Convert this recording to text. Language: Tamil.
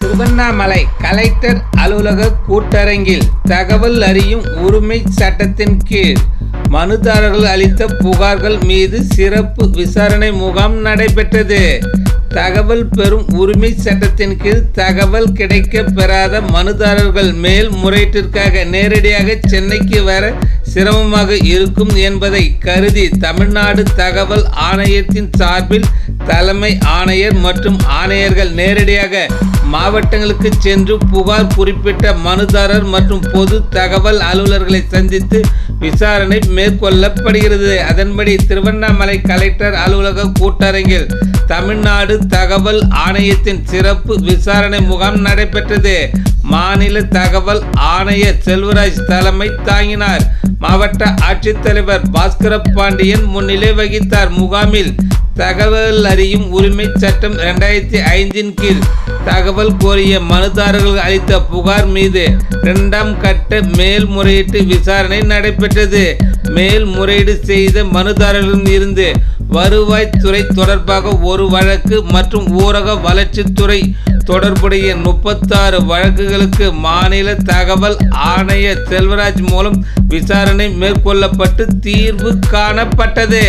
திருவண்ணாமலை கலெக்டர் அலுவலக கூட்டரங்கில் தகவல் அறியும் உரிமை சட்டத்தின் கீழ் மனுதாரர்கள் அளித்த புகார்கள் மீது சிறப்பு விசாரணை முகாம் நடைபெற்றது. தகவல் பெறும் உரிமை சட்டத்தின் கீழ் தகவல் கிடைக்க பெறாத மனுதாரர்கள் மேல் முறையீட்டிற்காக நேரடியாக சென்னைக்கு வர சிரமமாக இருக்கும் என்பதை கருதி தமிழ்நாடு தகவல் ஆணையத்தின் சார்பில் தலைமை ஆணையர் மற்றும் ஆணையர்கள் நேரடியாக மாவட்டங்களுக்கு சென்று புகார் குறிப்பிட்ட மனுதாரர் மற்றும் பொது தகவல் அலுவலர்களை சந்தித்து விசாரணை மேற்கொள்ளப்படுகிறது. அதன்படி திருவண்ணாமலை கலெக்டர் அலுவலக கூட்டரங்கில் தமிழ்நாடு தகவல் ஆணையத்தின் சிறப்பு விசாரணை முகாம் நடைபெற்றது. மாநில தகவல் ஆணையர் செல்வராஜ் தலைமை தாங்கினார். மாவட்ட ஆட்சித்தலைவர் பாஸ்கர பாண்டியன் முன்னிலை வகித்தார். முகாமில் தகவல் அறியும் உரிமை சட்டம் இரண்டாயிரத்தி ஐந்தின் கீழ் தகவல் கோரிய மனுதாரர்கள் அளித்த புகார் மீது இரண்டாம் கட்ட மேல்முறையீட்டு விசாரணை நடைபெற்றது. மேல்முறையீடு செய்த மனுதாரர்களிடம் இருந்து வருவாய்த்துறை தொடர்பாக ஒரு வழக்கு மற்றும் ஊரக வளர்ச்சித்துறை தொடர்புடைய முப்பத்தாறு வழக்குகளுக்கு மாநில தகவல் ஆணைய செல்வராஜ் மூலம் விசாரணை மேற்கொள்ளப்பட்டு தீர்வு காணப்பட்டது.